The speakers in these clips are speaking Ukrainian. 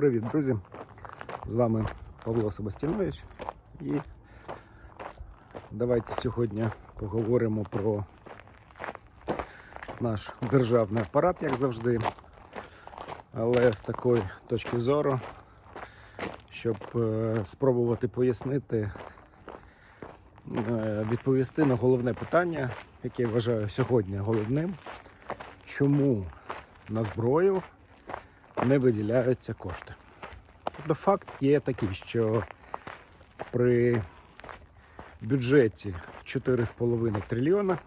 Привіт, друзі! З вами Павло Себастьянович. І давайте сьогодні поговоримо про наш державний апарат, як завжди. Але з такої точки зору, щоб е, спробувати пояснити, е, відповісти на головне питання, яке я вважаю сьогодні головним, чому на зброю не виділяються кошти. Тобто факт є такий, що при бюджеті в 4,5 трильйона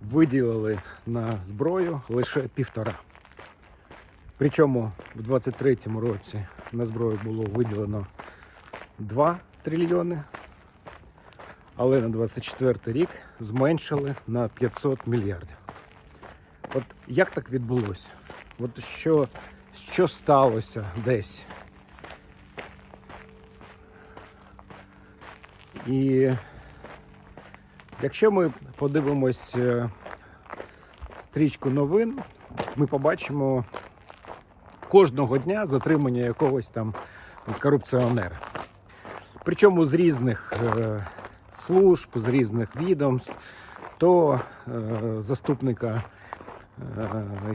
виділили на зброю лише півтора. Причому в 23-му році на зброю було виділено 2 трильйони, але на 24 рік зменшили на 500 мільярдів. От як так відбулося? От що, що сталося десь? І якщо ми подивимось е, стрічку новин, ми побачимо кожного дня затримання якогось там корупціонера. Причому з різних е, служб, з різних відомств, то е, заступника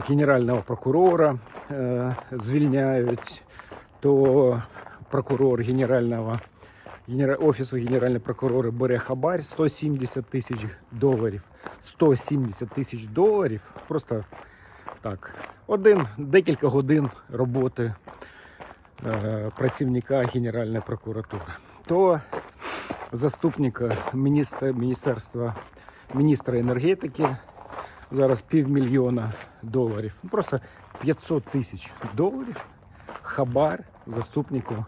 генерального прокурора е, звільняють, то прокурор генерального офісу генерального прокурора бере хабар 170 тисяч доларів. 170 тисяч доларів. Просто так, один декілька годин роботи е, працівника Генеральної прокуратури. То заступника міністра, міністерства міністра енергетики зараз півмільйона доларів. Ну, Просто 500 тисяч доларів хабар заступнику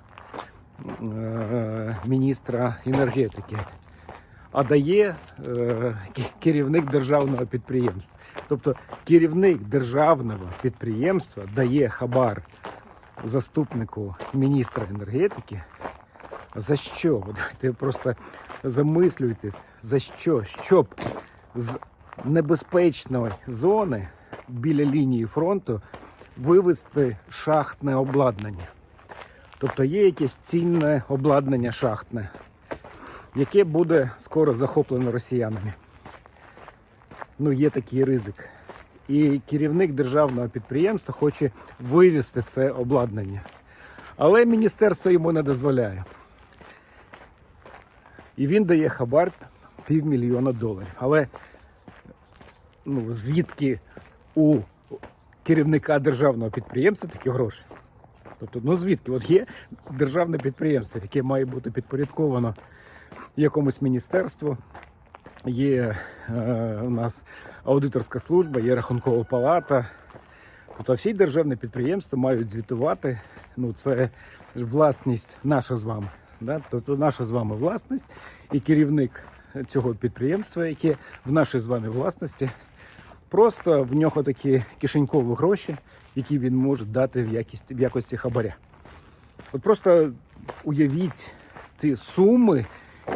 е, міністра енергетики. А дає е, керівник державного підприємства. Тобто керівник державного підприємства дає хабар заступнику міністра енергетики. За що? Давайте просто замислюйтесь, за що? Щоб з небезпечної зони біля лінії фронту вивести шахтне обладнання. Тобто є якесь цінне обладнання шахтне, яке буде скоро захоплено росіянами. Ну, є такий ризик. І керівник державного підприємства хоче вивезти це обладнання. Але міністерство йому не дозволяє. І він дає хабар півмільйона доларів. Але ну, звідки у керівника державного підприємства такі гроші? Тобто, ну звідки? От є державне підприємство, яке має бути підпорядковано якомусь міністерству. Є е, у нас аудиторська служба, є рахункова палата. Тобто всі державні підприємства мають звітувати. Ну, це власність наша з вами. Да? Тобто наша з вами власність і керівник цього підприємства, яке в нашій з вами власності, просто в нього такі кишенькові гроші, які він може дати в якості, в якості хабаря. От просто уявіть ці суми,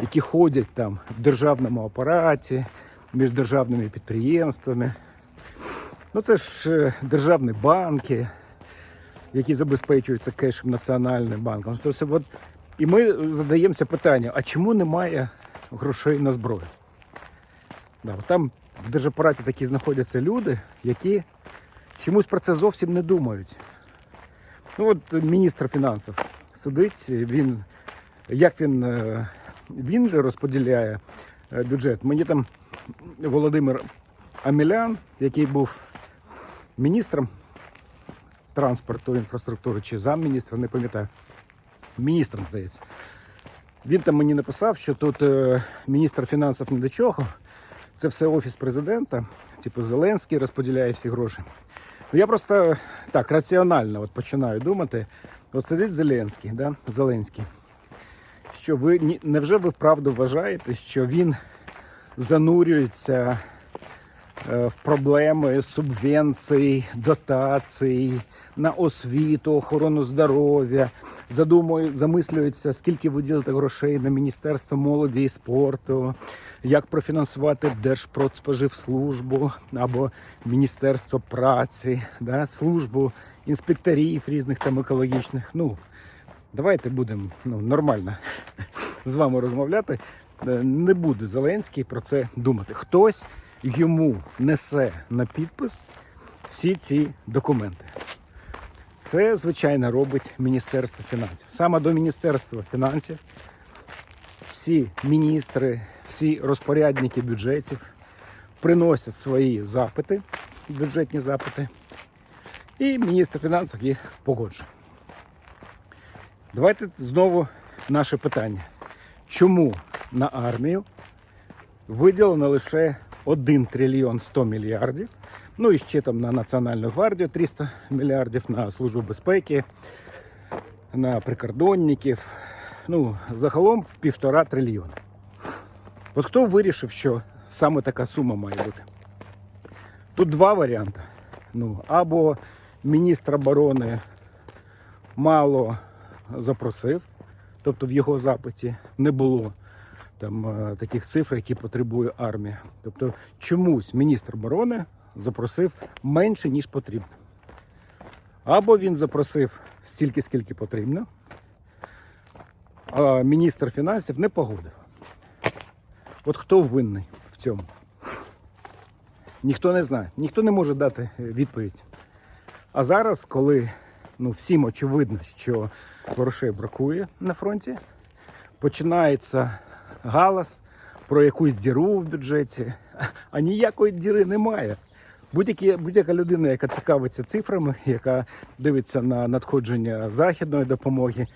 які ходять там в державному апараті, між державними підприємствами. Ну це ж е, державні банки, які забезпечуються кешем Національним банком. Тобто, от, і ми задаємося питання, а чому немає грошей на зброю? Да, там в держапараті такі знаходяться люди, які чомусь про це зовсім не думають. Ну от міністр фінансів сидить, він як він, е, він же розподіляє е, бюджет. Мені там Володимир Амілян, який був міністром транспорту, інфраструктури чи замміністра, не пам'ятаю. Міністром, здається. Він там мені написав, що тут е, міністр фінансів ні до чого. Це все офіс президента, типу Зеленський розподіляє всі гроші. Ну, я просто так раціонально от починаю думати. От сидить Зеленський, да? Зеленський. Що ви невже ви вправду вважаєте, що він занурюється в проблеми субвенцій, дотацій на освіту, охорону здоров'я, задумують, замислюються, скільки виділити грошей на Міністерство молоді і спорту, як профінансувати Держпродспоживслужбу або Міністерство праці, да, службу інспекторів різних там екологічних. Ну, давайте будемо ну, нормально з вами розмовляти. Е, Не буде Зеленський про це думати. Хтось йому несе на підпис всі ці документи. Це, звичайно, робить Міністерство фінансів. Саме до Міністерства фінансів всі міністри, всі розпорядники бюджетів приносять свої запити, бюджетні запити, і міністр фінансів їх погоджує. Давайте знову наше питання. Чому на армію виділено лише 1 трильйон 100 мільярдів, ну і ще там на Національну гвардію 300 мільярдів, на Службу безпеки, на прикордонників. Ну, загалом півтора трильйона. От хто вирішив, що саме така сума має бути? Тут два варіанти. Ну, або міністр оборони мало запросив, тобто в його запиті не було там е, таких цифр, які потребує армія. Тобто чомусь міністр оборони запросив менше, ніж потрібно. Або він запросив стільки, скільки потрібно, а міністр фінансів не погодив. От хто винний в цьому? Ніхто не знає, ніхто не може дати е, відповідь. А зараз, коли ну, всім очевидно, що грошей бракує на фронті, починається галас про якусь діру в бюджеті, а ніякої діри немає. Будь-яка людина, яка цікавиться цифрами, яка дивиться на надходження західної допомоги,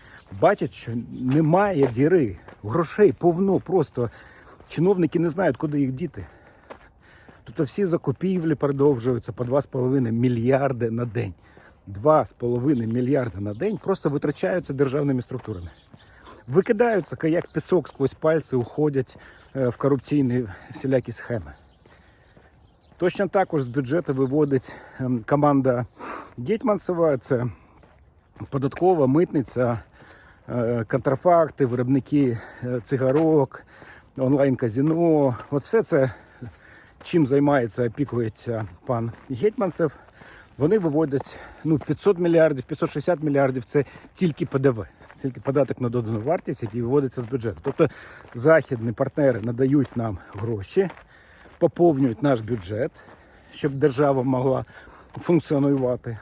бачить, що немає діри. Грошей повно, просто чиновники не знають, куди їх діти. Тобто всі закупівлі продовжуються по 2,5 мільярди на день. 2,5 мільярди на день просто витрачаються державними структурами. Викидаються, як пісок сквозь пальці уходять е, в корупційні всілякі схеми. Точно також з бюджету виводить ем, команда Гетьманцева. Це податкова, митниця, е, контрафакти, виробники е, цигарок, онлайн-казіно. От все це, чим займається, опікується пан Гетьманцев. Вони виводять ну, 500 мільярдів, 560 мільярдів це тільки ПДВ, тільки податок на додану вартість, який виводиться з бюджету. Тобто західні партнери надають нам гроші, поповнюють наш бюджет, щоб держава могла функціонувати.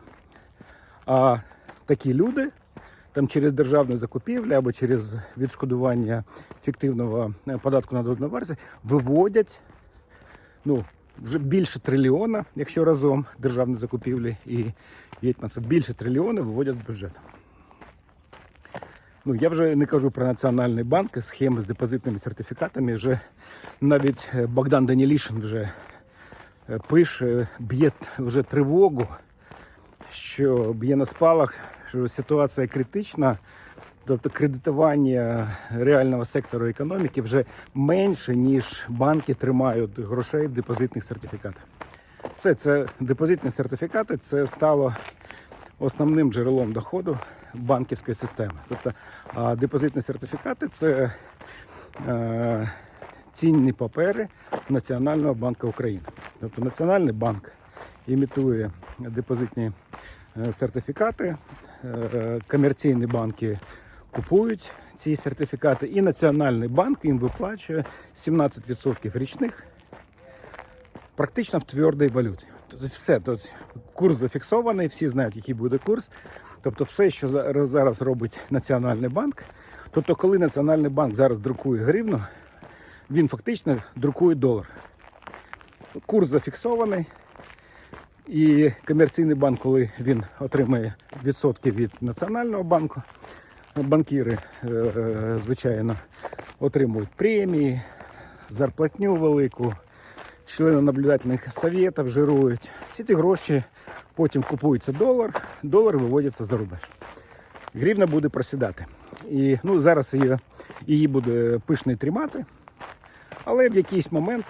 А такі люди там через державні закупівлі або через відшкодування фіктивного е, податку на додану вартість виводять ну, вже більше трильйона, якщо разом державні закупівлі і Гетьманцев, більше трильйона виводять з бюджету. Ну, я вже не кажу про національні банки, схеми з депозитними сертифікатами. Вже навіть е, Богдан Данілішин вже е, пише, б'є вже тривогу, що б'є на спалах, що ситуація критична. Тобто кредитування реального сектору економіки вже менше, ніж банки тримають грошей в депозитних сертифікатах. Все це депозитні сертифікати це стало основним джерелом доходу банківської системи. Тобто депозитні сертифікати це е, цінні папери Національного банку України. Тобто Національний банк імітує депозитні е, сертифікати, е, комерційні банки купують ці сертифікати, і Національний банк їм виплачує 17% річних практично в твердій валюті. Все, тут курс зафіксований, всі знають, який буде курс. Тобто все, що зараз зараз робить Національний банк. Тобто, коли Національний банк зараз друкує гривну, він фактично друкує долар. Курс зафіксований. І комерційний банк, коли він отримає відсотки від Національного банку, банкіри, е, е, звичайно, отримують премії, зарплатню велику, члени наблюдательних советів жирують. Всі ці гроші потім купується долар, долар виводиться за рубеж. Гривна буде просідати. І ну, зараз її, її буде пишний тримати, але в якийсь момент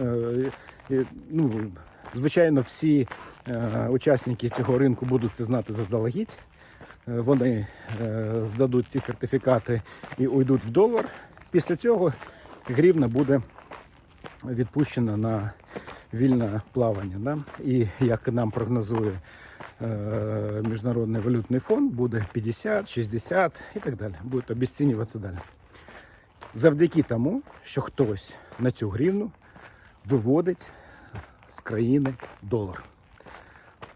е, ну, звичайно, всі е, учасники цього ринку будуть це знати заздалегідь. Е, Вони е, здадуть ці сертифікати і уйдуть в долар. Після цього гривна буде відпущена на вільне плавання. Да? І як нам прогнозує е, Міжнародний валютний фонд, буде 50, 60 і так далі. Буде обесцінюватися далі. Завдяки тому, що хтось на цю гривну виводить з країни долар.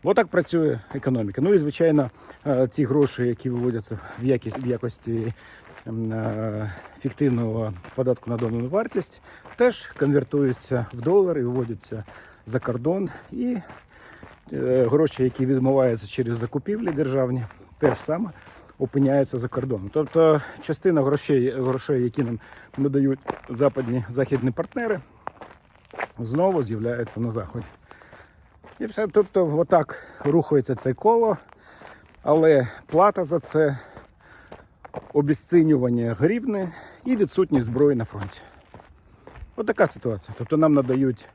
Отак працює економіка. Ну і звичайно, е, ці гроші, які виводяться в якості фіктивного податку на додану вартість, теж конвертуються в долар і виводяться за кордон. І е, гроші, які відмиваються через закупівлі державні, теж саме опиняються за кордоном. Тобто частина грошей, грошей, які нам надають западні західні партнери, знову з'являється на заході. І все, тобто, отак рухається це коло, але плата за це обіцінювання гривни і відсутність зброї на фронті. От ситуація. Тобто нам надають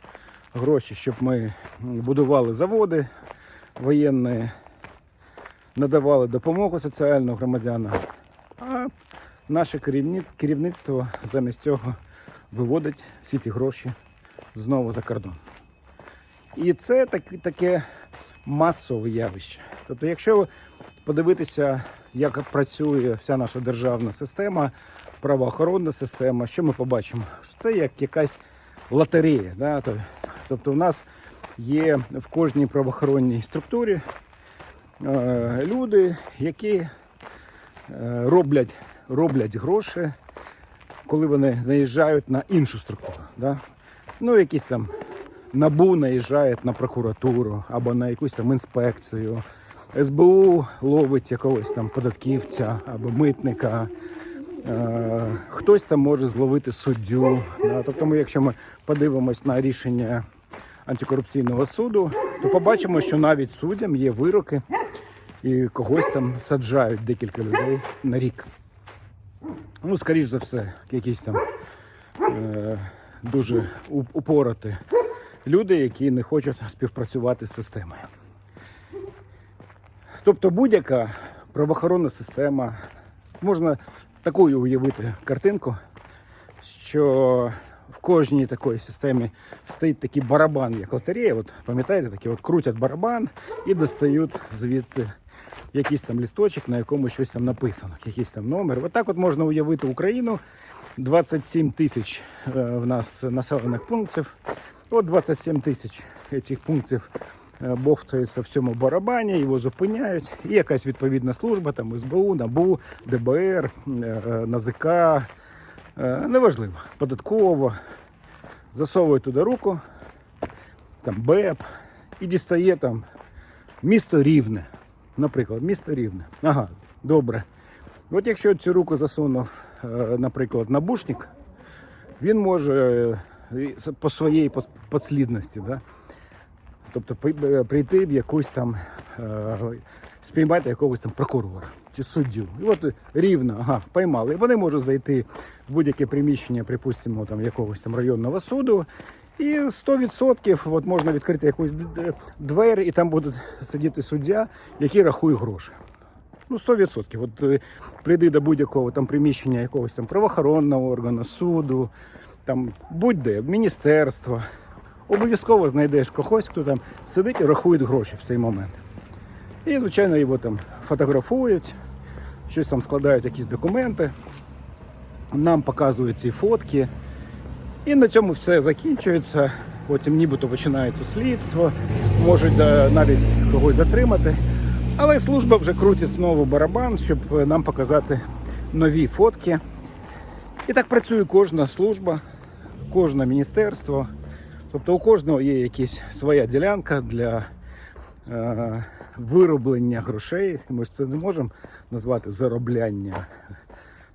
гроші, щоб ми будували заводи воєнні, надавали допомогу соціальну громадянам. А наше керівництво замість цього виводить всі ці гроші знову за кордон. І це так, таке масове явище. Тобто, якщо подивитися, як працює вся наша державна система, правоохоронна система, що ми побачимо? Що це як якась лотерея. Да? Тобто, в нас є в кожній правоохоронній структурі е, люди, які е, роблять, роблять гроші, коли вони наїжджають на іншу структуру. Да? Ну, якісь там НАБУ наїжджає на прокуратуру або на якусь там інспекцію. СБУ ловить якогось там податківця або митника. Е, хтось там може зловити суддю. Тобто, ми, якщо ми подивимось на рішення антикорупційного суду, то побачимо, що навіть суддям є вироки і когось там саджають декілька людей на рік. Ну, скоріш за все, якісь там е, дуже уп- упороті люди, які не хочуть співпрацювати з системою. Тобто будь-яка правоохоронна система, можна такою уявити картинку, що в кожній такій системі стоїть такий барабан, як лотерея. От пам'ятаєте, такі от крутять барабан і достають звідти якийсь там лісточок, на якому щось там написано, якийсь там номер. От от можна уявити Україну. 27 тисяч е, в нас населених пунктів. От 27 тисяч цих пунктів бовтається в цьому барабані, його зупиняють. І якась відповідна служба, там СБУ, НАБУ, ДБР, е, е, НАЗК, е, неважливо, податково, засовує туди руку, там БЕП і дістає там місто Рівне. Наприклад, місто Рівне. Ага, добре. От якщо цю руку засунув, е, наприклад, набушник, він може е, по своїй підслідності, да? Тобто е, прийти в якусь там, е, спіймати якогось там прокурора чи суддю. І от рівно, ага, поймали. І вони можуть зайти в будь-яке приміщення, припустимо, там якогось там районного суду. І 100% от можна відкрити якусь двері, і там буде сидіти суддя, який рахує гроші. Ну, 100%. От е, прийди до будь-якого там приміщення якогось там правоохоронного органу, суду, там будь-де, міністерства. Обов'язково знайдеш когось, хто там сидить і рахує гроші в цей момент. І, звичайно, його там фотографують, щось там складають якісь документи, нам показують ці фотки. І на цьому все закінчується. Потім нібито починається слідство, можуть навіть когось затримати. Але служба вже крутить знову барабан, щоб нам показати нові фотки. І так працює кожна служба, кожне міністерство. Тобто у кожного є якась своя ділянка для е, вироблення грошей. Ми ж це не можемо назвати заробляння.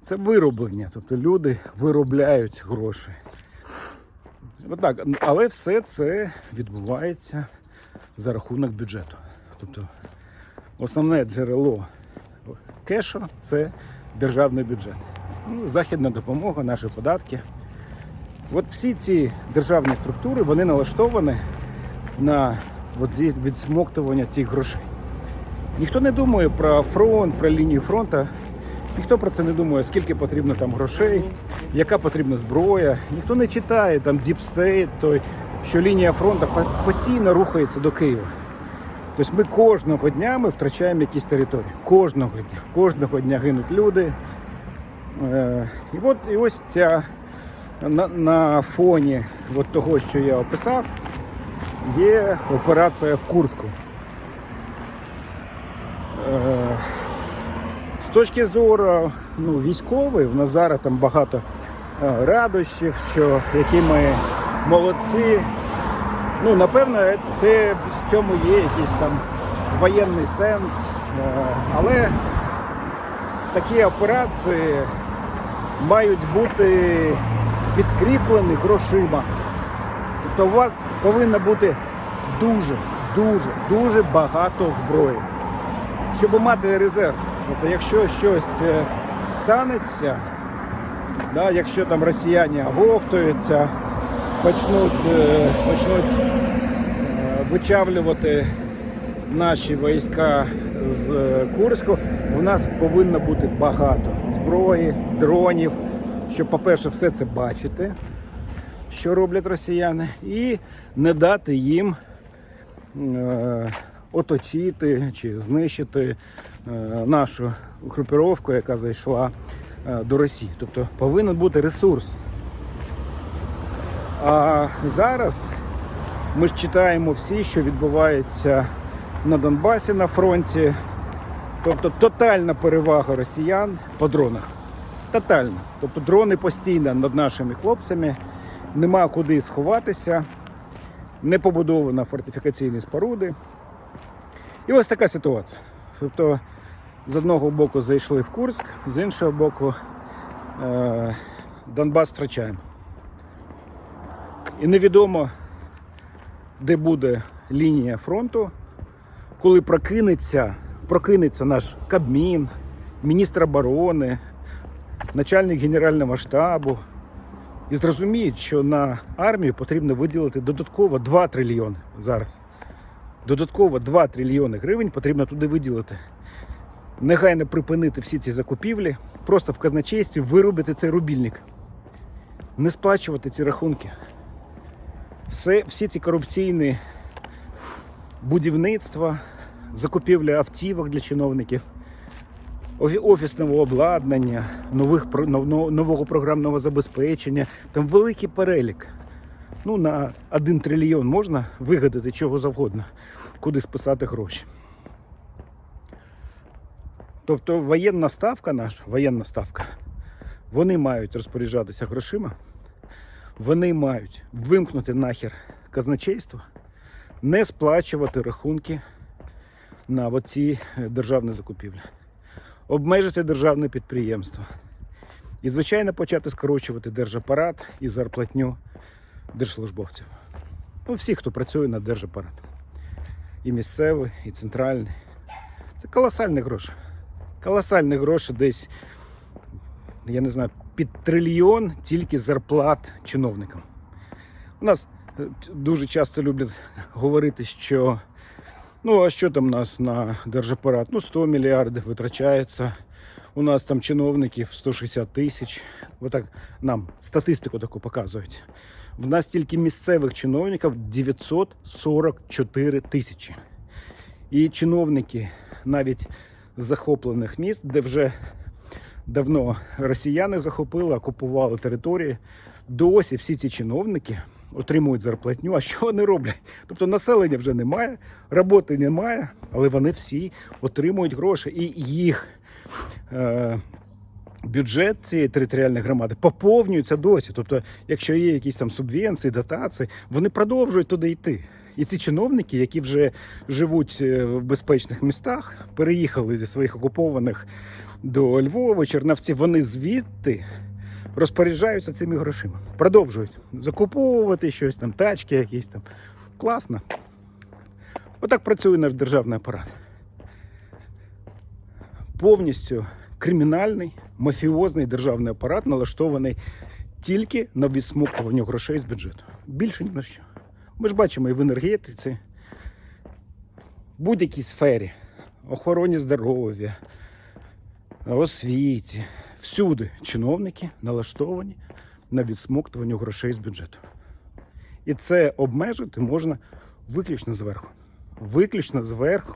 Це вироблення. Тобто люди виробляють гроші. Отак. Але все це відбувається за рахунок бюджету. Тобто основне джерело кешу це державний бюджет. Ну, західна допомога, наші податки. От всі ці державні структури вони налаштовані на відсмоктування цих грошей. Ніхто не думає про фронт, про лінію фронту. Ніхто про це не думає, скільки потрібно там грошей, яка потрібна зброя. Ніхто не читає там діпстейт, той, що лінія фронту постійно рухається до Києва. Тобто ми кожного дня ми втрачаємо якісь території. Кожного дня. Кожного дня гинуть люди. Е, І от і ось ця на, на фоні от того, що я описав, є операція в Курську. Е, З точки зору ну, військової, в нас зараз там багато е, радощів, що які ми молодці. Ну, напевно, це в цьому є якийсь там воєнний сенс. Е, Але такі операції мають бути підкріплені грошима. Тобто у вас повинно бути дуже, дуже, дуже багато зброї, щоб мати резерв. Тобто, якщо щось е, станеться, да, якщо там росіяни оговтуються, почнуть, е, почнуть е, вичавлювати наші війська з е, Курську, у нас повинно бути багато зброї, дронів, щоб, по-перше, все це бачити, що роблять росіяни, і не дати їм е, оточити чи знищити е, нашу групіровку, яка зайшла е, до Росії. Тобто повинен бути ресурс. А зараз ми ж читаємо всі, що відбувається на Донбасі на фронті. Тобто тотальна перевага росіян по дронах. Тотальна. Тобто дрони постійно над нашими хлопцями, нема куди сховатися, не побудовано фортифікаційні споруди. І ось така ситуація. Тобто, з одного боку зайшли в Курськ, з іншого боку, е- Донбас втрачаємо. І невідомо, де буде лінія фронту, коли прокинеться, прокинеться наш Кабмін, міністр оборони, начальник Генерального штабу і зрозуміють, що на армію потрібно виділити додатково 2 трильйони зараз. Додатково 2 трильйони гривень потрібно туди виділити. Негайно припинити всі ці закупівлі, просто в казначействі виробити цей рубільник, не сплачувати ці рахунки. Все, всі ці корупційні будівництва, закупівля автівок для чиновників, офісного обладнання, нових, нового програмного забезпечення. Там великий перелік. Ну, на 1 трильйон можна вигадати чого завгодно, куди списати гроші. Тобто воєнна ставка наша, воєнна ставка, вони мають розпоряджатися грошима, вони мають вимкнути нахер казначейство, не сплачувати рахунки на оці е, державні закупівлі, обмежити державне підприємство і, звичайно, почати скорочувати держапарат і зарплатню держслужбовців. Ну, всі, хто працює на держапарат. І місцевий, і центральний. Це колосальні гроші. Колосальні гроші десь, я не знаю, під трильйон тільки зарплат чиновникам. У нас е, дуже часто люблять говорити, що ну а що там у нас на держапарат? Ну 100 мільярдів витрачається. У нас там чиновників 160 тисяч. Отак нам статистику таку показують. В нас тільки місцевих чиновників 944 тисячі. І чиновники навіть захоплених міст, де вже давно росіяни захопили, окупували території. Досі всі ці чиновники отримують зарплатню. А що вони роблять? Тобто населення вже немає, роботи немає, але вони всі отримують гроші. І їх е, бюджет цієї територіальної громади поповнюється досі. Тобто, якщо є якісь там субвенції, дотації, вони продовжують туди йти. І ці чиновники, які вже живуть е, в безпечних містах, переїхали зі своїх окупованих до Львова, Чернівців, вони звідти розпоряджаються цими грошима. Продовжують закуповувати щось там, тачки якісь там. Класно. Отак працює наш державний апарат. Повністю кримінальний, мафіозний державний апарат налаштований тільки на відсмоктування грошей з бюджету. Більше ні на що. Ми ж бачимо і в енергетиці, в будь-якій сфері, охороні здоров'я, освіті. Всюди чиновники налаштовані на відсмоктування грошей з бюджету. І це обмежити можна виключно зверху. Виключно зверху.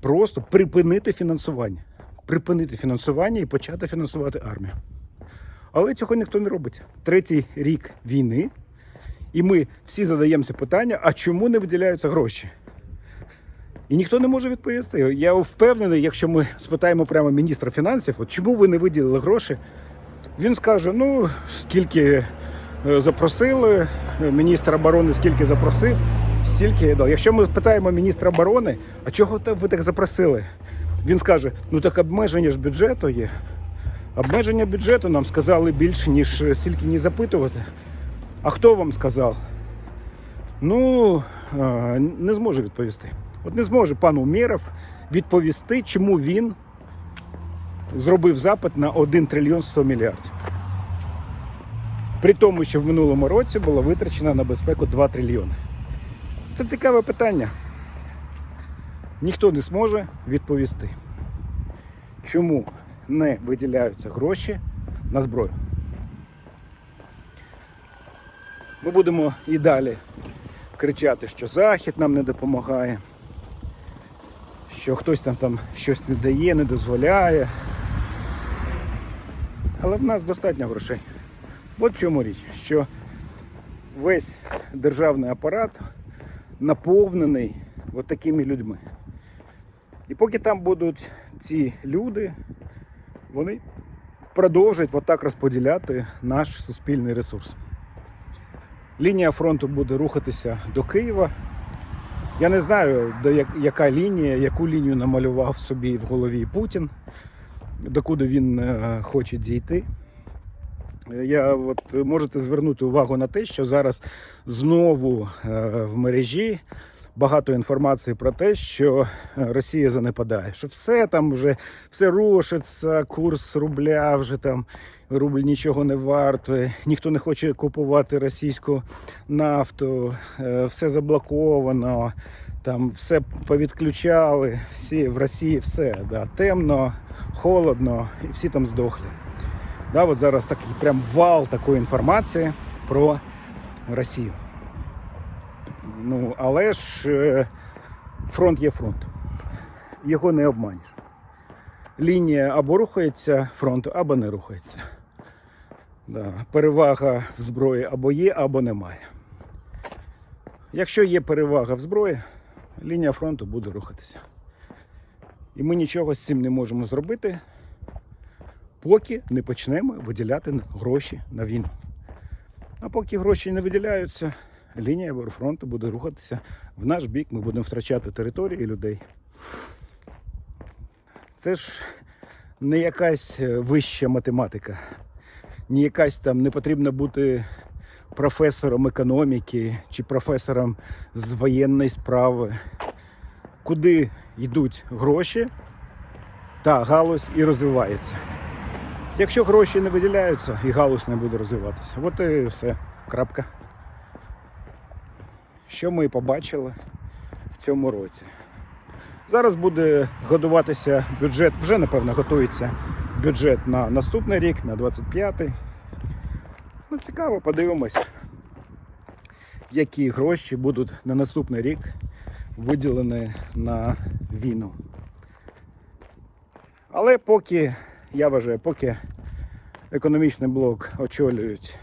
Просто припинити фінансування. Припинити фінансування і почати фінансувати армію. Але цього ніхто не робить. Третій рік війни, і ми всі задаємося питання, а чому не виділяються гроші? І ніхто не може відповісти. Я впевнений, якщо ми спитаємо прямо міністра фінансів, от чому ви не виділили гроші, він скаже: ну, скільки е, запросили, міністр оборони скільки запросив, стільки я дав. Якщо ми питаємо міністра оборони, а чого ви так запросили? Він скаже: ну так обмеження ж бюджету є. Обмеження бюджету нам сказали більше, ніж стільки не запитувати. А хто вам сказав? Ну, е, не зможу відповісти. От не зможе пан Умєров відповісти, чому він зробив запит на 1 трильйон 100 мільярдів. При тому, що в минулому році було витрачено на безпеку 2 трильйони. Це цікаве питання. Ніхто не зможе відповісти, чому не виділяються гроші на зброю. Ми будемо і далі кричати, що Захід нам не допомагає, що хтось там, там щось не дає, не дозволяє. Але в нас достатньо грошей. От в чому річ, що весь державний апарат наповнений от такими людьми. І поки там будуть ці люди, вони продовжують отак розподіляти наш суспільний ресурс. Лінія фронту буде рухатися до Києва. Я не знаю, до як- яка лінія, яку лінію намалював собі в голові Путін, докуди він е, хоче дійти. Я от можете звернути увагу на те, що зараз знову е, в мережі багато інформації про те, що е, Росія занепадає, що все там вже все рушиться, курс рубля вже там рубль нічого не вартує, ніхто не хоче купувати російську нафту, е, все заблоковано, там все повідключали, всі в Росії все да, темно, холодно, і всі там здохли. Да, от зараз такий прям вал такої інформації про Росію. Ну, але ж е, фронт є фронт. Його не обманеш. Лінія або рухається фронту, або не рухається. Да. Перевага в зброї або є, або немає. Якщо є перевага в зброї, лінія фронту буде рухатися. І ми нічого з цим не можемо зробити, поки не почнемо виділяти гроші на війну. А поки гроші не виділяються, лінія фронту буде рухатися в наш бік, ми будемо втрачати території людей. Це ж не якась е, вища математика, не якась там не потрібно бути професором економіки чи професором з воєнної справи. Куди йдуть гроші, та галузь і розвивається. Якщо гроші не виділяються, і галузь не буде розвиватися. От і все. Крапка. Що ми побачили в цьому році? Зараз буде годуватися бюджет, вже напевно готується бюджет на наступний рік, на 25-й. Ну, цікаво, подивимось, які гроші будуть на наступний рік виділені на війну. Але поки, я вважаю, поки економічний блок очолюють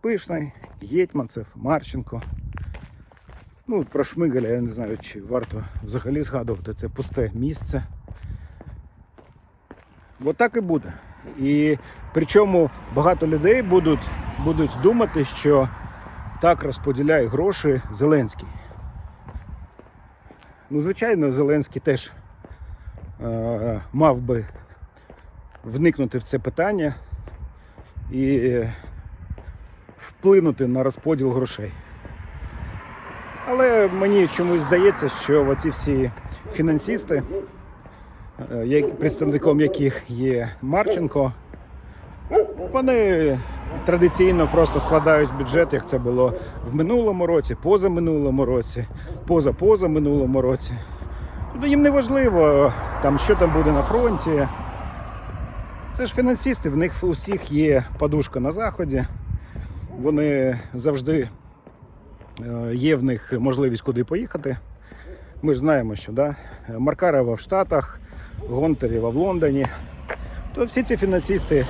Пишний, Єтьманцев, Марченко. Ну, про Шмигаля я не знаю, чи варто взагалі згадувати це пусте місце. От так і буде. І причому багато людей будуть, будуть думати, що так розподіляє гроші Зеленський. Ну, звичайно, Зеленський теж е, мав би вникнути в це питання і е, вплинути на розподіл грошей. Але мені чомусь здається, що оці всі фінансисти, е, представником яких є Марченко, Вони традиційно просто складають бюджет, як це було в минулому році, позаминулому році, позапозаминулому році. Тобто їм не важливо, там, що там буде на фронті. Це ж фінансисти, в них у всіх є подушка на заході. Вони завжди є в них можливість куди поїхати. Ми ж знаємо, що да? Маркарова в Штатах, Гонтарєва в Лондоні. То всі ці фінансисти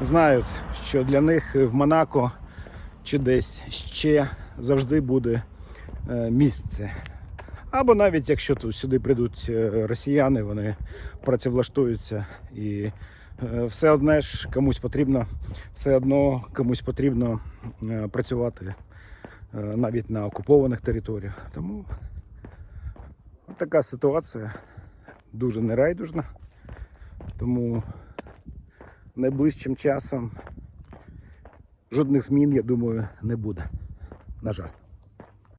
знають, що для них в Монако чи десь ще завжди буде е, місце. Або навіть якщо тут сюди прийдуть е, росіяни, вони працевлаштуються і е, все одне ж комусь потрібно, все одно комусь потрібно е, працювати е, навіть на окупованих територіях. Тому така ситуація дуже нерайдужна. Тому найближчим часом жодних змін, я думаю, не буде. На жаль.